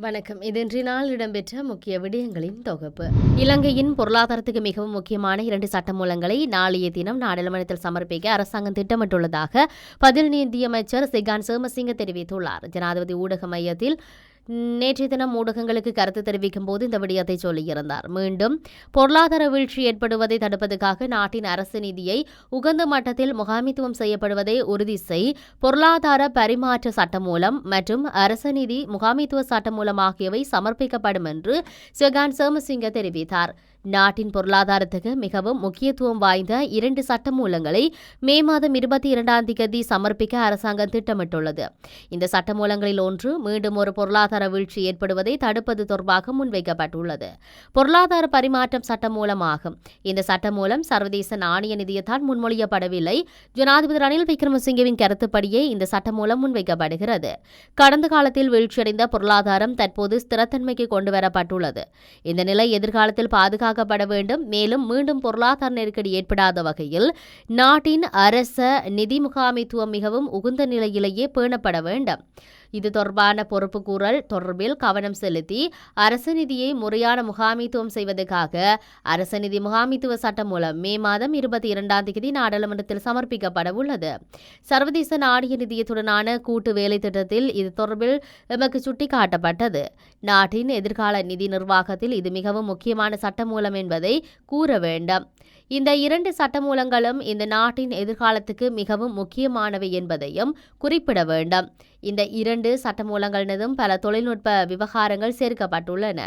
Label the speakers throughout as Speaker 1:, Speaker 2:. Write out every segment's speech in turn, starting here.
Speaker 1: வணக்கம். இதன்றி நாள் இடம்பெற்ற முக்கிய விடயங்களின் தொகுப்பு. இலங்கையின் பொருளாதாரத்துக்கு மிகவும் முக்கியமான இரண்டு சட்டமூலங்களை நாளைய தினம் நாடாளுமன்றத்தில் சமர்ப்பிக்க அரசாங்கம் திட்டமிட்டுள்ளதாக பதில் நிதியமைச்சர் சிகான் சேமசிங்க தெரிவித்துள்ளார். ஜனாதிபதி ஊடக மையத்தில் நேற்றைய தினம் ஊடகங்களுக்கு கருத்து தெரிவிக்கும் போது இந்த விடயத்தை சொல்லியிருந்தார். மீண்டும் பொருளாதார வீழ்ச்சி ஏற்படுவதை தடுப்பதற்காக நாட்டின் அரசு நிதியை உகந்த மட்டத்தில் முகாமித்துவம் செய்யப்படுவதை உறுதி செய் பொருளாதார பரிமாற்ற சட்டம் மூலம் மற்றும் அரச நிதி முகாமித்துவ சட்டம் மூலம் ஆகியவை சமர்ப்பிக்கப்படும் என்று ஜெகான் சேமசிங்க தெரிவித்தார். நாட்டின் பொருளாதாரத்துக்கு மிகவும் முக்கியத்துவம் வாய்ந்த இரண்டு சட்டமூலங்களை மே மாதம் இருபத்தி இரண்டாம் தேதி சமர்ப்பிக்க அரசாங்கம் திட்டமிட்டுள்ளது. இந்த சட்டமூலங்களில் ஒன்று மீண்டும் ஒரு பொருளாதார வீழ்ச்சி ஏற்படுவதை தடுப்பது தொடர்பாக முன்வைக்கப்பட்டுள்ளது. பொருளாதார பரிமாற்றம் சட்டமூலமாகும். இந்த சட்டமூலம் சர்வதேச நாணய நிதியத்தால் முன்மொழியப்படவில்லை. ஜனாதிபதி ரணில் விக்ரமசிங்கவின் கருத்துப்படியே இந்த சட்டமூலம் முன்வைக்கப்படுகிறது. கடந்த காலத்தில் வீழ்ச்சியடைந்த பொருளாதாரம் தற்போது ஸ்திரத்தன்மைக்கு கொண்டுவரப்பட்டுள்ளது. இந்த நிலை எதிர்காலத்தில் பாதுகாக்க பாதுகாக்கப்பட வேண்டும். மேலும் மீண்டும் பொருளாதார நெருக்கடி ஏற்படாத வகையில் நாட்டின் அரச நிதி முகாமைத்துவம் மிகவும் உகுந்த நிலையிலேயே பேணப்பட வேண்டும். இது தொடர்பான பொறுப்புக்கூறல் தொடர்பில் கவனம் செலுத்தி அரசு நிதியை முறையான முகாமித்துவம் செய்வதற்காக அரசு நிதி முகாமித்துவ சட்டம் மூலம் மே மாதம் இருபத்தி இரண்டாம் தேதி நாடாளுமன்றத்தில் சமர்ப்பிக்கப்பட உள்ளது. சர்வதேச நாணய நிதியத்துடனான கூட்டு வேலை திட்டத்தில் இது தொடர்பில் எமக்கு சுட்டிக்காட்டப்பட்டது. நாட்டின் எதிர்கால நிதி நிர்வாகத்தில் இது மிகவும் முக்கியமான சட்டமூலம் என்பதை கூற வேண்டும். இந்த இரண்டு சட்டமூலங்களும் இந்த நாட்டின் எதிர்காலத்துக்கு மிகவும் முக்கியமானவை என்பதையும் குறிப்பிட வேண்டும். இந்த இரண்டு சட்டமூலங்களினதும் பல தொழில்நுட்ப விவகாரங்கள் சேர்க்கப்பட்டுள்ளன.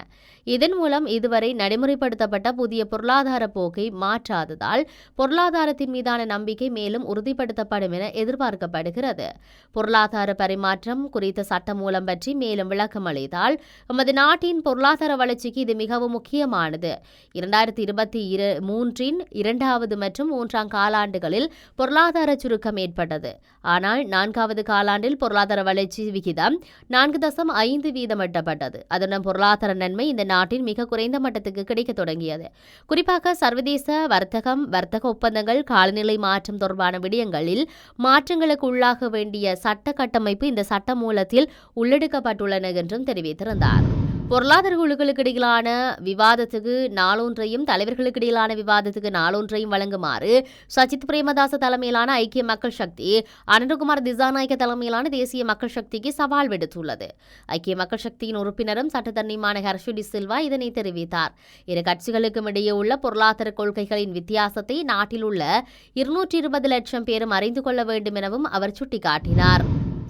Speaker 1: இதன் மூலம் இதுவரை நடைமுறைப்படுத்தப்பட்ட புதிய பொருளாதார போக்கை மாற்றாததால் பொருளாதாரத்தின் மீதான நம்பிக்கை மேலும் உறுதிப்படுத்தப்படும் என எதிர்பார்க்கப்படுகிறது. பொருளாதார பரிமாற்றம் குறித்த சட்டமூலம் பற்றி மேலும் விளக்கம் அளித்தால் நமது நாட்டின் பொருளாதார வளர்ச்சிக்கு இது மிகவும் முக்கியமானது. இரண்டாயிரத்தி இருபத்தி இரு மூன்றின் இரண்டாவது மற்றும் மூன்றாம் காலாண்டுகளில் பொருளாதார சுருக்கம் ஏற்பட்டது. ஆனால் நான்காவது காலாண்டில் பொருளாதார வளர்ச்சி விகிதம் நான்கு தசம் ஐந்து வீதம் எட்டப்பட்டது. அதனுடன் பொருளாதார நன்மை இந்த நாட்டின் மிக குறைந்த மட்டத்துக்கு கிடைக்க தொடங்கியது. குறிப்பாக சர்வதேச வர்த்தகம் வர்த்தக ஒப்பந்தங்கள் காலநிலை மாற்றம் தொடர்பான விடயங்களில் மாற்றங்களுக்கு உள்ளாக வேண்டிய சட்ட கட்டமைப்பு இந்த சட்ட மூலத்தில் உள்ளெடுக்கப்பட்டுள்ளன என்றும் தெரிவித்திருந்தார். பொருளாதார குழுக்களுக்கு இடையிலான விவாதத்துக்கு நாளொன்றையும் தலைவர்களுக்கு இடையிலான விவாதத்துக்கு நாளொன்றையும் வழங்குமாறு சஜித் பிரேமதாச தலைமையிலான ஐக்கிய மக்கள் சக்தி அனந்தகுமார் திசாநாயக்க தலைமையிலான தேசிய மக்கள் சக்திக்கு சவால் விடுத்துள்ளது. ஐக்கிய மக்கள் சக்தியின் உறுப்பினரும் சட்டத்தன்மையான ஹர்ஷுடி சில்வா இதனை தெரிவித்தார். இரு கட்சிகளுக்கும் இடையே உள்ள பொருளாதார கொள்கைகளின் வித்தியாசத்தை நாட்டில் உள்ள இருநூற்றி இருபது லட்சம் பேரும் அறிந்து கொள்ள வேண்டும் எனவும் அவர் சுட்டிக்காட்டினார்.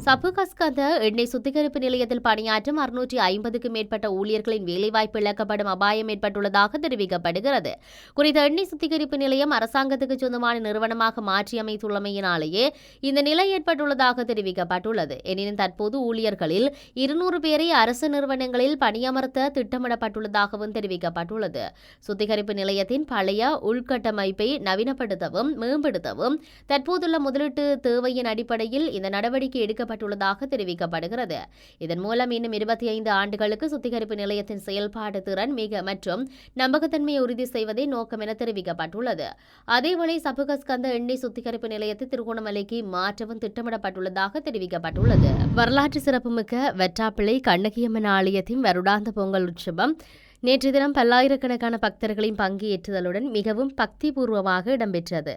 Speaker 1: சபுகஸ்கந்த எண்ணெய் சுத்திகரிப்பு நிலையத்தில் பணியாற்றும் அறுநூற்றி ஐம்பதுக்கும் மேற்பட்ட ஊழியர்களின் வேலைவாய்ப்பு இழக்கப்படும் அபாயம் ஏற்பட்டுள்ளதாக தெரிவிக்கப்படுகிறது. குறித்த எண்ணெய் சுத்திகரிப்பு நிலையம் அரசாங்கத்துக்கு சொந்தமான நிறுவனமாக மாற்றியமைத்துள்ளமையினாலேயே இந்த நிலை ஏற்பட்டுள்ளதாக தெரிவிக்கப்பட்டுள்ளது. எனினும் தற்போது ஊழியர்களில் இருநூறு பேரை அரசு நிறுவனங்களில் பணியமர்த்த திட்டமிடப்பட்டுள்ளதாகவும் தெரிவிக்கப்பட்டுள்ளது. சுத்திகரிப்பு நிலையத்தின் பழைய உள்கட்டமைப்பை நவீனப்படுத்தவும் மேம்படுத்தவும் தற்போதுள்ள முதலீட்டு தேவையின் அடிப்படையில் இந்த நடவடிக்கை எடுக்கப்பட்டுள்ளதாக தெரிவிக்கப்படுகிறது. இதன் மூலம் இன்னும் இருபத்தி ஐந்து ஆண்டுகளுக்கு சுத்திகரிப்பு நிலையத்தின் செயல்பாட்டு திறன் மிக மற்றும் நம்பகத்தன்மையை உறுதி செய்வதே நோக்கம் என தெரிவிக்கப்பட்டுள்ளது. அதேவேளை சபுகஸ்கந்த எண்ணெய் சுத்திகரிப்பு நிலையத்தை திருகோணமலைக்கு மாற்றவும் திட்டமிடப்பட்டுள்ளதாக தெரிவிக்கப்பட்டுள்ளது. வரலாற்று சிறப்புமிக்க வெற்றாப்பிள்ளை கண்ணகியம்மன் ஆலயத்தின் வருடாந்த பொங்கல் உற்சவம் நேற்று தினம் பல்லாயிரக்கணக்கான பக்தர்களின் பங்கேற்றுதலுடன் மிகவும் பக்திபூர்வமாக இடம்பெற்றது.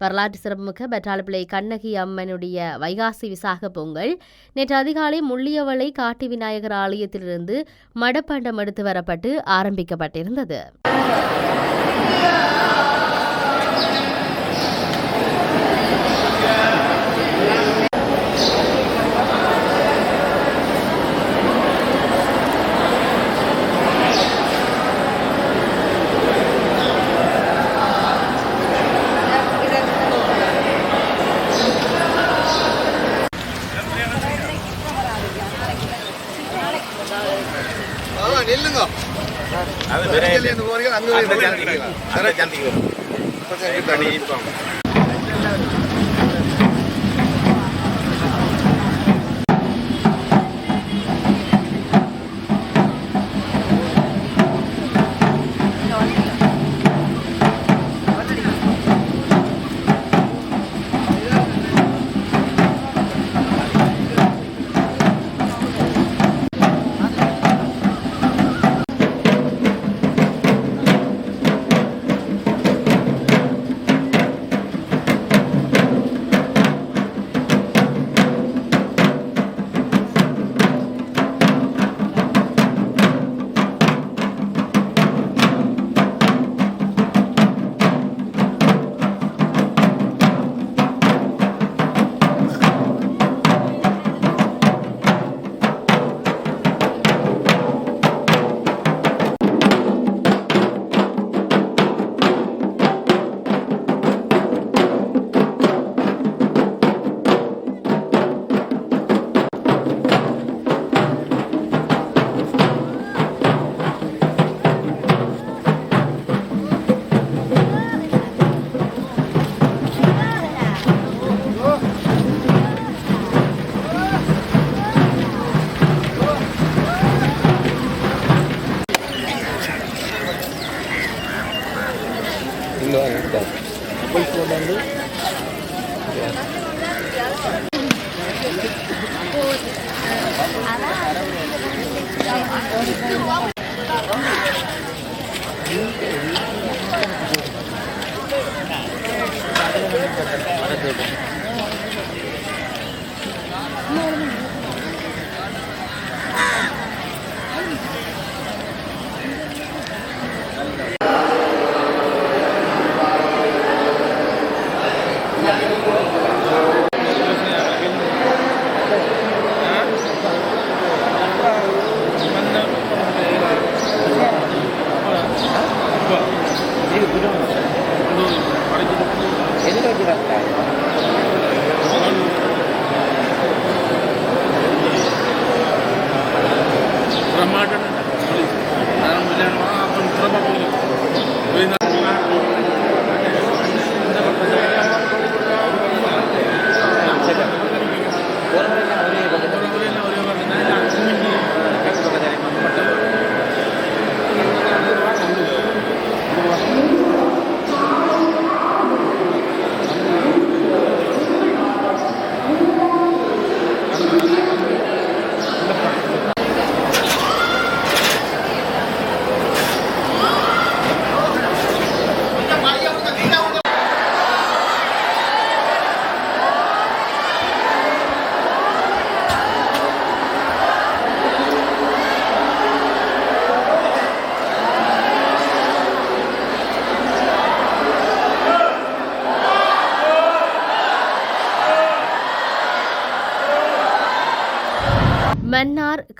Speaker 1: வரலாற்று சிறப்புமிக்க பெற்றாலப்பிள்ளை கண்ணகி அம்மனுடைய வைகாசி விசாக பொங்கல் நேற்று அதிகாலை முள்ளியவளை காட்டி விநாயகர் ஆலயத்திலிருந்து மடப்பாண்டம் எடுத்து வரப்பட்டு ஆரம்பிக்கப்பட்டிருந்தது
Speaker 2: அதான் நில்லுங்க
Speaker 3: அது
Speaker 2: அங்க போய்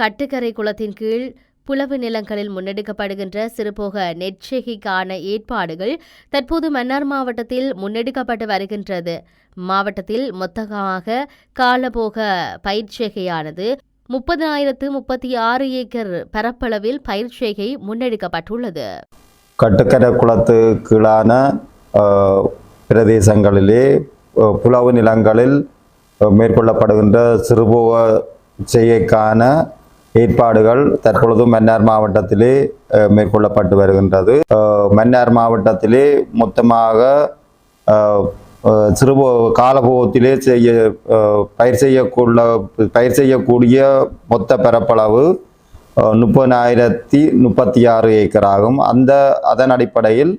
Speaker 1: கட்டுக்கரை குளத்தின் கீழ் புலவு நிலங்களில் முன்னெடுக்கப்படுகின்ற சிறுபோக நெற்செய்கைக்கான ஏற்பாடுகள் தற்போது மன்னார் மாவட்டத்தில் முன்னெடுக்கப்பட்டு வருகின்றது. மாவட்டத்தில் மொத்தமாக காலபோக பயிர்ச்செகையானது முப்பதாயிரத்து முப்பத்தி ஆறு ஏக்கர் பரப்பளவில் பயிர்ச்செய்கை முன்னெடுக்கப்பட்டுள்ளது.
Speaker 4: கட்டுக்கரை குளத்து கீழான பிரதேசங்களிலே புலவு நிலங்களில் மேற்கொள்ளப்படுகின்ற சிறுபோக செய்கைக்கான ஏற்பாடுகள் தற்பொழுது மன்னார் மாவட்டத்திலே மேற்கொள்ளப்பட்டு வருகின்றது. மன்னார் மாவட்டத்திலே மொத்தமாக சிறுபோ காலபோகத்திலே செய்ய பயிர் செய்யக்குள்ள பயிர் செய்யக்கூடிய மொத்த பரப்பளவு முப்பதாயிரத்தி முப்பத்தி ஆறு ஏக்கர் ஆகும் அந்த அதன் அடிப்படையில்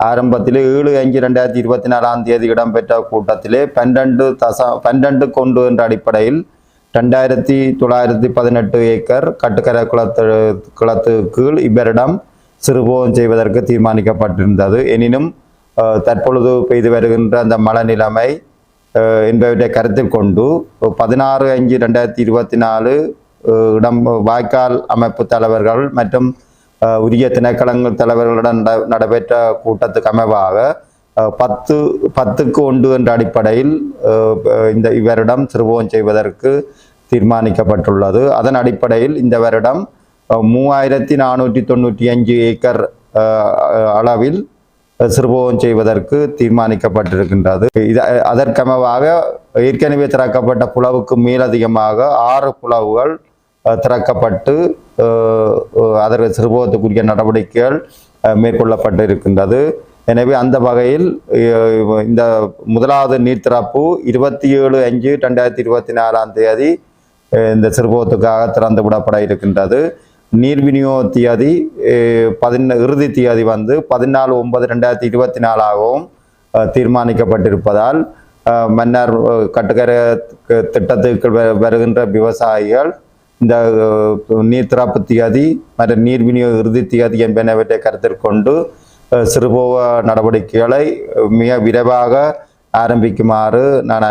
Speaker 4: ஆரம்பத்தில் ஏழு அஞ்சு ரெண்டாயிரத்தி இருபத்தி நாலாம் தேதி இடம்பெற்ற கூட்டத்திலே பன்னெண்டு தச பன்னெண்டு கொண்டு என்ற அடிப்படையில் ரெண்டாயிரத்தி தொள்ளாயிரத்தி பதினெட்டு ஏக்கர் கட்டுக்கரை குளத்து குளத்து கீழ் இவரிடம் சிறுபோகம் செய்வதற்கு தீர்மானிக்கப்பட்டிருந்தது. எனினும் தற்பொழுது பெய்து வருகின்ற அந்த மழை நிலைமை என்பவற்றை கருத்தில் கொண்டு பதினாறு அஞ்சு ரெண்டாயிரத்தி இருபத்தி நாலு இடம் வாய்க்கால் அமைப்பு தலைவர்கள் மற்றும் உரிய திணைக்களங்கள் தலைவர்களுடன் நட- நடைபெற்ற கூட்டத்துக்கு அமைவாக பத்து பத்துக்கு ஒன்று என்ற அடிப்படையில் இந்த இவரிடம் சிறுபோகம் செய்வதற்கு தீர்மானிக்கப்பட்டுள்ளது. அதன் அடிப்படையில் இந்த வருடம் மூவாயிரத்தி நானூற்றி தொண்ணூற்றி அஞ்சு ஏக்கர் அளவில் சிறுபோகம் செய்வதற்கு தீர்மானிக்கப்பட்டிருக்கின்றது. இது அதற்கமவாக ஏற்கனவே திறக்கப்பட்ட புலவுக்கு மேலதிகமாக ஆறு புலவுகள் திறக்கப்பட்டு அதற்கு சிறுபோகத்துக்குரிய நடவடிக்கைகள் மேற்கொள்ளப்பட்டு இருக்கின்றது எனவே அந்த வகையில் இந்த முதலாவது நீர்த்திறப்பு இருபத்தி ஏழு அஞ்சு ரெண்டாயிரத்தி இருபத்தி நாலாம் தேதி இந்த சிறுபோகத்துக்காக திறந்து விடப்பட இருக்கின்றது. நீர் விநியோக தேதி பதின இறுதி தியதி வந்து பதினாலு ஒன்பது ரெண்டாயிரத்தி இருபத்தி நாலாகவும் தீர்மானிக்கப்பட்டிருப்பதால் மன்னர் கட்டுக்கரை திட்டத்துக்கு வ- வருகின்ற விவசாயிகள் இந்த நீர் திறப்பு தியதி மற்றும் நீர் விநியோக இறுதி தியதி என்பனவற்றை கருத்தில் கொண்டு சிறுபோக நடவடிக்கைகளை மிக விரைவாக ஆரம்பிக்குமாறு நான்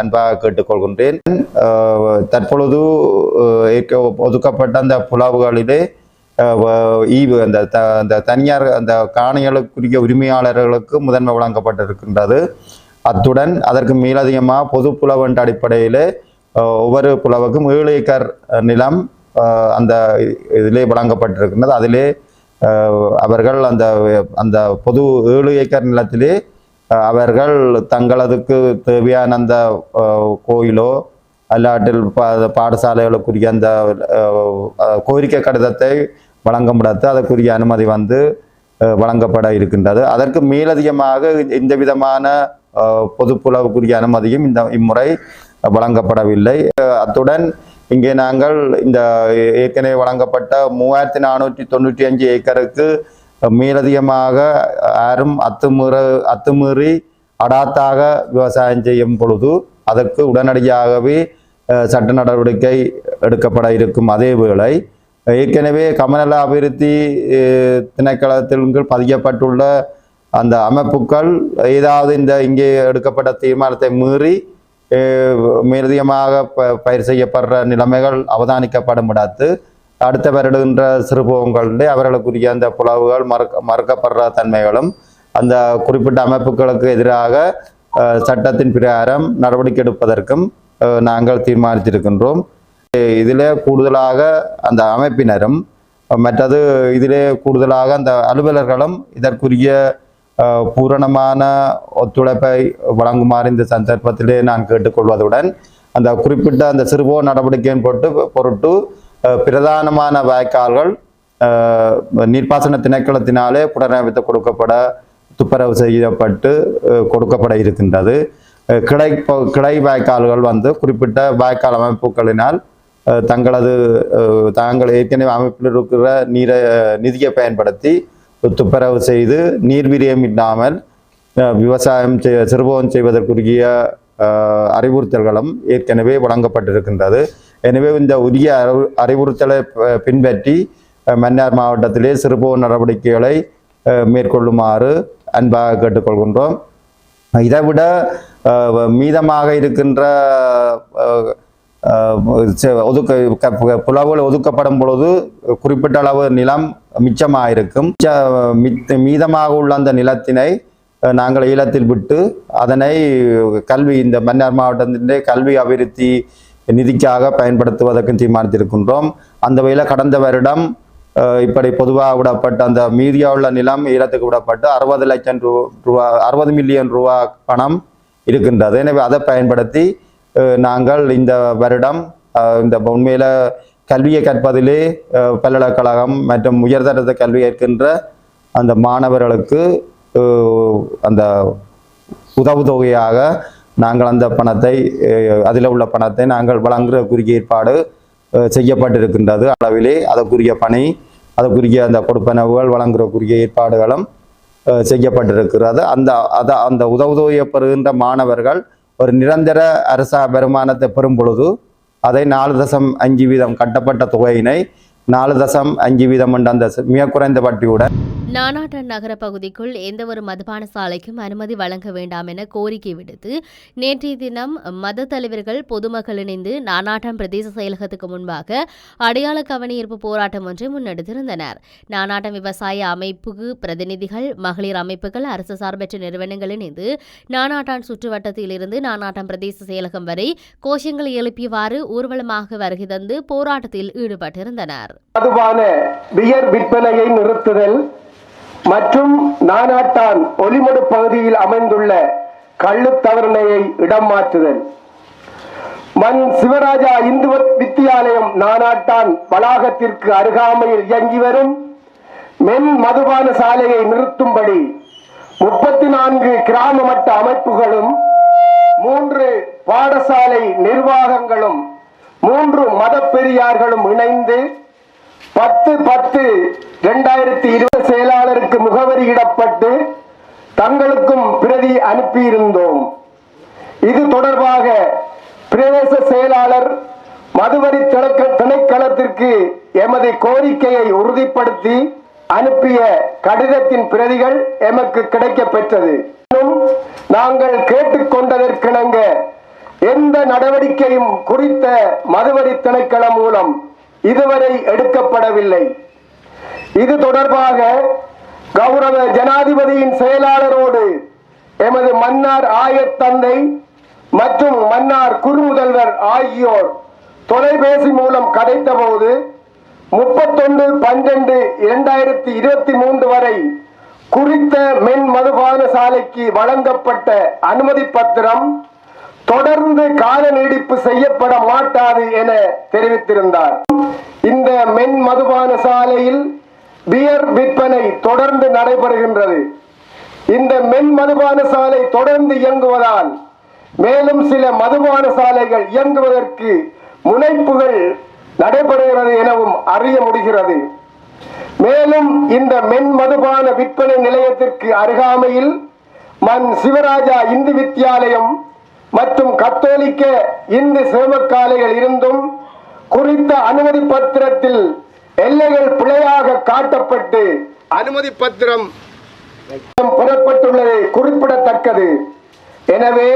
Speaker 4: அன்பாக கேட்டுக்கொள்கின்றேன். தற்பொழுது ஒதுக்கப்பட்ட அந்த புலவுகளிலே ஈவு அந்த த அந்த தனியார் அந்த காணிகளுக்குரிய உரிமையாளர்களுக்கு முதன்மை வழங்கப்பட்டிருக்கின்றது. அத்துடன் அதற்கு மேலதிகமாக பொது புலவன்ற என்ற ஒவ்வொரு புலவுக்கும் ஏழு ஏக்கர் நிலம் அந்த இதிலே வழங்கப்பட்டிருக்கின்றது. அதிலே அவர்கள் அந்த அந்த பொது ஏழு ஏக்கர் நிலத்திலே அவர்கள் தங்களதுக்கு தேவையான அந்த கோயிலோ அல்லாட்டில் பாடசாலைகளுக்குரிய அந்த கோரிக்கை கடிதத்தை வழங்க முடியாது அதற்குரிய அனுமதி வந்து வழங்கப்பட இருக்கின்றது. அதற்கு மேலதிகமாக எந்த விதமான பொதுப்புலவுக்குரிய அனுமதியும் இந்த இம்முறை வழங்கப்படவில்லை. அத்துடன் இங்கே நாங்கள் இந்த ஏற்கனவே வழங்கப்பட்ட மூவாயிரத்தி நானூற்றி தொண்ணூற்றி அஞ்சு ஏக்கருக்கு மேலதிகமாக யாரும் அத்துமீற அத்துமீறி அடாத்தாக விவசாயம் செய்யும் பொழுது அதற்கு உடனடியாகவே சட்ட நடவடிக்கை எடுக்கப்பட இருக்கும். அதே வேளை ஏற்கனவே கமநல அபிவிருத்தி திணைக்களத்தின் கீழ் பதியப்பட்டுள்ள அந்த அமைப்புகள் ஏதாவது இந்த இங்கே எடுக்கப்பட்ட தீர்மானத்தை மீறி அஹ், மேலதிகமாக ப- பயிர் செய்யப்படுற நிலைமைகள் அவதானிக்கப்படும் இடத்து அடுத்த வருடுகின்ற சிறுபோகங்களுடைய அவர்களுக்குரிய அந்த புலவுகள் மறுக்க மறுக்கப்படுற தன்மைகளும் அந்த குறிப்பிட்ட அமைப்புகளுக்கு எதிராக சட்டத்தின் பிரகாரம் நடவடிக்கை எடுப்பதற்கும் நாங்கள் தீர்மானித்திருக்கின்றோம். இதில் கூடுதலாக அந்த அமைப்பினரும் மற்றது இதிலே கூடுதலாக அந்த அலுவலர்களும் இதற்குரிய பூரணமான ஒத்துழைப்பை வழங்குமாறு இந்த சந்தர்ப்பத்திலே நான் கேட்டுக்கொள்வதுடன் அந்த குறிப்பிட்ட அந்த சிறுபோ நடவடிக்கையின் போட்டு பொருட்டு பிரதானமான வாய்க்கால்கள் நீர்ப்பாசன திணைக்களத்தினாலே புனரமைத்து கொடுக்கப்பட துப்புரவு செய்யப்பட்டு கொடுக்கப்பட இருக்கின்றது. கிடை கிளை கிளை வாய்க்கால்கள் வந்து குறிப்பிட்ட வாய்க்கால் அமைப்புகளினால் தங்களது தாங்கள் ஏற்கனவே அமைப்பில் இருக்கிற நீரை நிதியை பயன்படுத்தி துப்புரவு செய்து நீர் விரியம் இல்லாமல் விவசாயம் செய் சிறுபோகம் செய்வதற்குரிய அறிவுறுத்தல்களும் ஏற்கனவே வழங்கப்பட்டிருக்கின்றது. எனவே இந்த உரிய அறிவு- அறிவுறுத்தலை பின்பற்றி மன்னார் மாவட்டத்திலே சிறுபோர் நடவடிக்கைகளை மேற்கொள்ளுமாறு அன்பாக கேட்டுக்கொள்கின்றோம். இதை விட மீதமாக இருக்கின்ற ஒதுக்க புலவுகள் ஒதுக்கப்படும் பொழுது குறிப்பிட்ட அளவு நிலம் மிச்சமாக இருக்கும் மிச்ச- மீதமாக உள்ள அந்த நிலத்தினை நாங்கள் ஈழத்தில் விட்டு அதனை கல்வி இந்த மன்னார் மாவட்டத்தின் கல்வி அபிவிருத்தி நிதிக்காக பயன்படுத்துவதற்கும் தீர்மானித்திருக்கின்றோம். அந்த வகையில் கடந்த வருடம் இப்படி பொதுவாக விடப்பட்ட அந்த மீதியா உள்ள நிலம் ஈரத்துக்கு விடப்பட்டு அறுபது லட்சம் ரூ ரூபா அறுபது மில்லியன் ரூபா பணம் இருக்கின்றது. எனவே அதை பயன்படுத்தி நாங்கள் இந்த வருடம் இந்த உண்மையில் கல்வியை கற்பதிலே பல்கலைக்கழகம் மற்றும் உயர்தரத்த கல்வி ஏற்கின்ற அந்த மாணவர்களுக்கு அந்த அந்த உதவுதொகையாக நாங்கள் அந்த பணத்தை அதில் உள்ள பணத்தை நாங்கள் வழங்குகிற குறுகிய ஏற்பாடு செய்யப்பட்டிருக்கின்றது. அளவிலே அதற்குரிய பணி அதற்குரிய அந்த கொடுப்பனவுகள் வழங்குகிற குறுகிய ஏற்பாடுகளும் செய்யப்பட்டிருக்கிறது. அந்த அத அந்த உதவுதொகையை பெறுகின்ற மாணவர்கள் ஒரு நிரந்தர அரச வருமானத்தை பெறும் பொழுது அதை நாலு தசம் அஞ்சு வீதம் கட்டப்பட்ட தொகையினை நாலு தசம் அஞ்சு வீதம் என்ற அந்த மிக குறைந்த வட்டியுடன்
Speaker 1: நானாட்டன் நகர பகுதிக்குள் எந்தவொரு மதுபான சாலைக்கும் அனுமதி வழங்க வேண்டாம் என கோரிக்கை விடுத்து நேற்றைய தினம் மத தலைவர்கள் பொதுமக்கள் இணைந்து நானாட்டம் பிரதேச செயலகத்துக்கு முன்பாக அடையாள கவனியீர்ப்பு போராட்டம் ஒன்றை முன்னெடுத்திருந்தனர். நானாட்டம் விவசாய அமைப்புக்கு பிரதிநிதிகள் மகளிர் அமைப்புகள் அரசு சார்பற்ற நிறுவனங்கள் இணைந்து நானாட்டான் சுற்றுவட்டத்தில் இருந்து நானாட்டம் பிரதேச செயலகம் வரை கோஷங்களை எழுப்பியவாறு ஊர்வலமாக வருகை தந்து போராட்டத்தில் ஈடுபட்டிருந்தனர்.
Speaker 5: மதுபான விற்பனையை நிறுத்துதல் மற்றும் நானாட்டான் ஒலிமடு பகுதியில் அமைந்துள்ள கள்ளுத்தவரணையை இடம் மாற்றுதல். மண் சிவராஜா இந்து வித்தியாலயம் நானாட்டான் வளாகத்திற்கு அருகாமையில் இயங்கி வரும். மென் மதுபான சாலையை நிறுத்தும்படி முப்பத்தி நான்கு கிராம மட்ட அமைப்புகளும் மூன்று பாடசாலை நிர்வாகங்களும் மூன்று மத பெரியார்களும் இணைந்து பத்து பத்து இரண்டாயிரத்தி இருபது செயலாளருக்கு முகவரியிடப்பட்டு தங்களுக்கும் பிரதி அனுப்பியிருந்தோம். இது தொடர்பாக பிரதேச செயலாளர் மதுவரி திணைக்களத்திற்கு எமது கோரிக்கையை உறுதிப்படுத்தி அனுப்பிய கடிதத்தின் பிரதிகள் எமக்கு கிடைக்க பெற்றது. நாங்கள் கேட்டுக்கொண்டதற்கிணங்க எந்த நடவடிக்கையும் குறித்த மதுவரி திணைக்களம் மூலம் இதுவரை எடுக்கப்படவில்லை. இது தொடர்பாக கௌரவ ஜனாதிபதியின் செயலாளரோடு எமது மன்னார் ஆயத்தந்தை மற்றும் மன்னார் குறுமுதல்வர் ஆகியோர் தொலைபேசி மூலம் கதைத்தபோது முப்பத்தொன்று பன்னெண்டு இரண்டாயிரத்தி இருபத்தி மூன்று வரை குறித்த மென் மதுபான சாலைக்கு வழங்கப்பட்ட அனுமதி பத்திரம் தொடர்ந்து கால நீடிப்பு செய்யப்பட மாட்டாது என தெரிவித்திருந்தார். இந்த மென் மதுபான சாலையில் பியர் விற்பனை தொடர்ந்து நடைபெறுகின்றது. இந்த மென் மதுபான சாலை தொடர்ந்து இயங்குவதால் மேலும் சில மதுபான சாலைகள் இயங்குவதற்கு முனைப்புகள் நடைபெறுகிறது எனவும் அறிய முடிகிறது. மேலும் இந்த மென் மதுபான விற்பனை நிலையத்திற்கு அருகாமையில் மண் சிவராஜா இந்து வித்தியாலயம் மற்றும் கத்தோலிக்க இந்து சேவக்காலைகள் இருந்தும் குறித்த அனுமதி பத்திரத்தில் எல்லைகள் பிழையாக காட்டப்பட்டு அனுமதி பத்திரம் பெறப்பட்டுள்ளது குறிப்பிடத்தக்கது. எனவே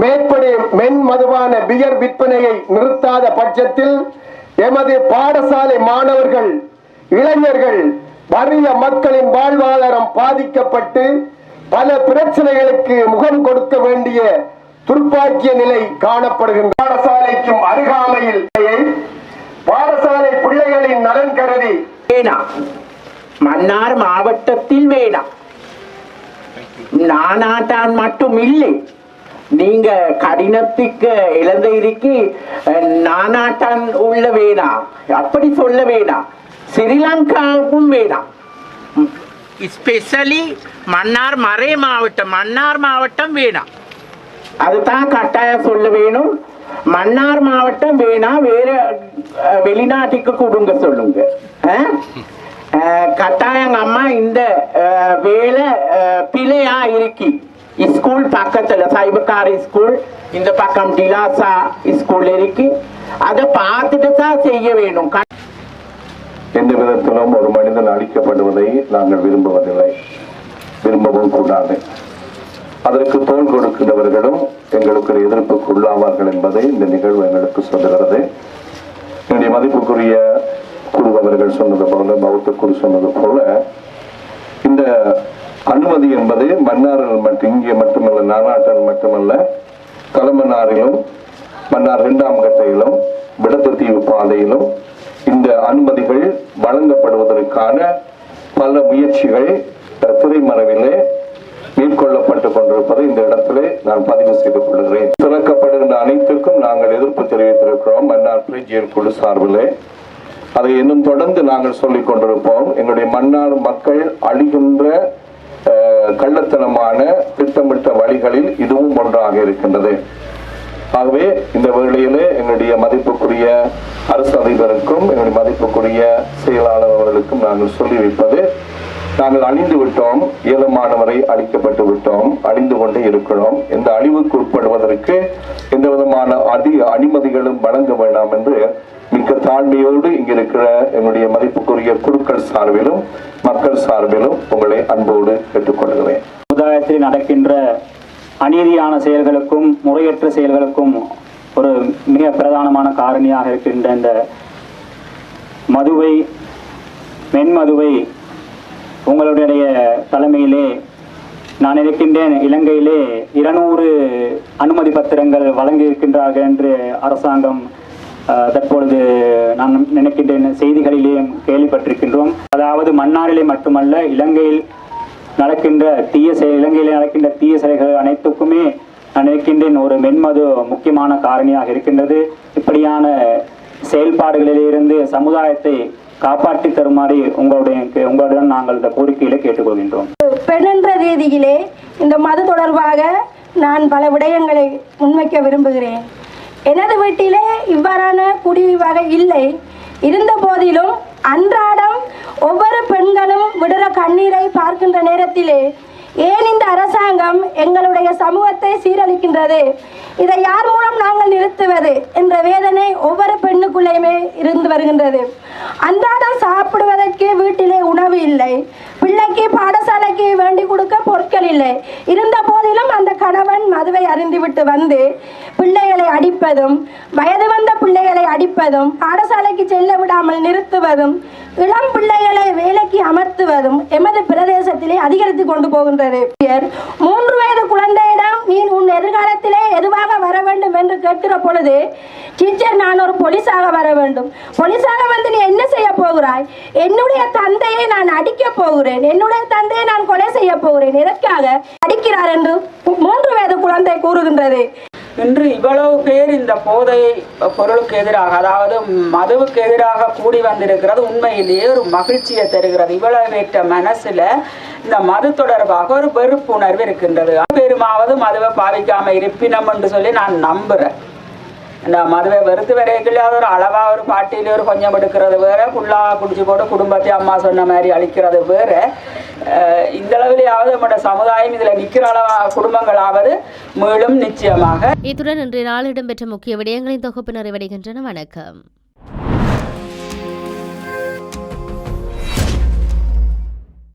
Speaker 5: மேற்படி மென் மதுபான பியர் விற்பனையை நிறுத்தாத பட்சத்தில் எமது பாடசாலை மாணவர்கள் இளைஞர்கள் வறிய மக்களின் வாழ்வாதாரம் பாதிக்கப்பட்டு பல பிரச்சனைகளுக்கு முகம் கொடுக்க வேண்டிய துர்ப்பாக்கிய நிலை காணப்படுகின்ற பாடசாலைக்கும் அருகாமையில் பாடசாலை பிள்ளைகளின் நலன் கருதி
Speaker 6: வேணாம் மன்னார் மாவட்டத்தில் வேணாம் நானாட்டான் மட்டும் இல்லை நீங்க கடினத்துக்கு இலந்தைக்கு நானாட்டான் உள்ள வேணாம் அப்படி சொல்ல வேணாம் ஸ்ரீலங்காவும் வேணாம்
Speaker 7: ஸ்பெஷலி மன்னார் மறை மாவட்டம் மன்னார் மாவட்டம் வேணாம்
Speaker 6: அதுதான் கட்டாயம் சொல்ல வேணும். மன்னார் மாவட்டம் வேணாம் வேற வெளிநாட்டுக்கு கொடுங்க சொல்லுங்க. கட்டாயங்க கட்டாயம் அம்மா இந்த வேலை பிழையா இருக்கி. ஸ்கூல் பக்கத்துல சைபக்கார ஸ்கூல் இந்த பக்கம் டிலாசா ஸ்கூல் இருக்கு. அதை பார்த்துட்டு தான் செய்ய வேணும். க-
Speaker 5: எந்த விதத்திலும் ஒரு மனிதன் அழிக்கப்படுவதை நாங்கள் விரும்புவதில்லை. விரும்பவும் கூடாது. அதற்கு தோல் கொடுக்கிறவர்களும்
Speaker 8: எங்களுக்கு ஒரு எதிர்ப்புக்கு உள்ளாவார்கள் என்பதை இந்த நிகழ்வு எங்களுக்கு சொல்லுகிறது. என்னுடைய மதிப்புக்குரிய குரு அவர்கள் சொன்னது போல பௌத்த குரு சொன்னது போல இந்த அனுமதி என்பது மன்னார்கள் மட்டும் இங்கே மட்டுமல்ல நானாட்டில் மட்டுமல்ல கலமனாரிலும் மன்னார் இரண்டாம் கட்டையிலும் விடத்தீவு பாதையிலும் இந்த அனுமதிகள் வழங்கப்படுவதற்கான பல முயற்சிகள் அஹ், திரைமறைவிலே மேற்கொள்ளப்பட்டு கொண்டிருப்பதை இந்த இடத்திலே நான் பதிவு செய்து கொள்கிறேன். திறக்கப்படுகின்ற அனைத்திற்கும் நாங்கள் எதிர்ப்பு தெரிவித்திருக்கிறோம். மன்னார் பிரிஜியல் குழு சார்பிலே. அதை இன்னும் தொடர்ந்து நாங்கள் சொல்லிக் கொண்டிருப்போம். எங்களுடைய மன்னார் மக்கள் அழிகின்ற கள்ளத்தனமான திட்டமிட்ட வழிகளில் இதுவும் ஒன்றாக இருக்கின்றது. ஆகவே இந்த வேளையிலே எங்களுடைய மதிப்புக்குரிய அரசு அதிபருக்கும் எங்களுடைய மதிப்புக்குரிய செயலாளர் அவர்களுக்கும் நாங்கள் சொல்லி வைப்பது நாங்கள் அழிந்து விட்டோம். ஏலமானவரை அழிக்கப்பட்டு விட்டோம். அழிந்து கொண்டே இருக்கிறோம். இந்த அழிவுக்கு உட்படுவதற்கு எந்த விதமான அதி அனுமதிகளும் வழங்க வேண்டாம் என்று மிக்க தாழ்மையோடு இங்கிருக்கிற இருக்கிற மதிப்புக்குரிய குழுக்கள் சார்பிலும் மக்கள் சார்பிலும் உங்களை அன்போடு கேட்டுக்கொள்கிறேன்.
Speaker 9: சமுதாயத்தில் நடக்கின்ற அநீதியான செயல்களுக்கும் முறையற்ற செயல்களுக்கும் ஒரு மிக பிரதானமான காரணியாக இருக்கின்ற இந்த மதுவை மென்மதுவை உங்களுடைய தலைமையிலே நான் இருக்கின்றேன். இலங்கையிலே இருநூறு அனுமதி பத்திரங்கள் வழங்கியிருக்கின்றார்கள் என்று அரசாங்கம் தற்பொழுது நான் நினைக்கின்றேன். செய்திகளிலேயும் கேள்விப்பட்டிருக்கின்றோம். அதாவது மன்னாரிலே மட்டுமல்ல இலங்கையில் நடக்கின்ற தீய செயல் இலங்கையில் நடக்கின்ற தீய செயல்கள் அனைத்துக்குமே நான் நினைக்கின்றேன் ஒரு மென்மது முக்கியமான காரணியாக இருக்கின்றது. இப்படியான செயல்பாடுகளிலிருந்து சமுதாயத்தை காப்பாற்றி தருமாறு உங்களுடைய உங்களுடன் நாங்கள் இந்த கோரிக்கையில கேட்டுக்கொள்கின்றோம்.
Speaker 10: பெண்ணென்ற ரீதியிலே இந்த மது தொடர்பாக நான் பல விடயங்களை முன்வைக்க விரும்புகிறேன். எனது வீட்டிலே இவ்வாறான குடி வகை இல்லை. இருந்த போதிலும் அன்றாடம் ஒவ்வொரு பெண்களும் விடுற கண்ணீரை பார்க்கின்ற நேரத்திலே ஏன் இந்த அரசாங்கம் எங்களுடைய சமூகத்தை சீரழிக்கின்றது? இதை யார் மூலம் நாங்கள் நிறுத்துவது என்ற வேதனை ஒவ்வொரு பெண்ணுக்குள்ளேயுமே இருந்து வருகின்றது. அன்றாடம் சாப்பிடுவதற்கு வீட்டிலே உணவு இல்லை. பிள்ளைக்கு பாடசாலைக்கு வேண்டி கொடுக்க பொருட்கள் இல்லை. இருந்த போதிலும் அந்த கணவன் மதுவை அருந்திவிட்டு வந்து பிள்ளைகளை அடிப்பதும் வயது வந்த பிள்ளைகளை அடிப்பதும் பாடசாலைக்கு செல்ல விடாமல் நிறுத்துவதும் இளம் பிள்ளைகளை வேலைக்கு அமர்த்துவதும் எமது பிரதேசத்திலே அதிகரித்து கொண்டு போகின்றது. மூன்று வயது குழந்தையிடம் நீ உன் எதிர்காலத்திலே எதுவாக வர வேண்டும் என்று கேட்கிற பொழுது டீச்சர் நான் ஒரு போலீஸாக வர வேண்டும். போலீஸாக வந்து நீ என்ன செய்ய போகிறாய்? என்னுடைய தந்தையை நான் அடிக்க போகிறேன். என்னுடைய தந்தையை நான் கொலை செய்ய போகிறேன். எதற்காக அடிக்கிறார்? என்று மூன்று வயது குழந்தை கூறுகின்றது.
Speaker 11: இன்று இவ்வளவு பேர் இந்த போதை பொருளுக்கு எதிராக அதாவது மதுவுக்கு எதிராக கூடி வந்திருக்கிறது உண்மையிலேயே ஒரு மகிழ்ச்சியை தருகிறது. இவ்வளவு பேற்ற மனசுல இந்த மது தொடர்பாக ஒரு வெறுப்புணர்வு இருக்கின்றது. பெருமாவது மதுவை பாவிக்காம இருப்பினம் என்று சொல்லி நான் நம்புறேன். இந்த மதுவை வெறுத்து வரைக்கும் அது ஒரு அளவாக ஒரு பாட்டியில் ஒரு கொஞ்சம் எடுக்கிறது வேறு ஃபுல்லாக குடிச்சு போட்டு குடும்பத்தை அம்மா சொன்ன மாதிரி அழிக்கிறது வேற. இந்த சமுதாயம் இதில் நிற்கிற அளவா குடும்பங்களாவது மேலும் நிச்சயமாக.
Speaker 1: இத்துடன் இன்றைய நாள் இடம்பெற்ற முக்கிய விடயங்களின் தொகுப்பு நிறைவடைகின்றன வணக்கம்.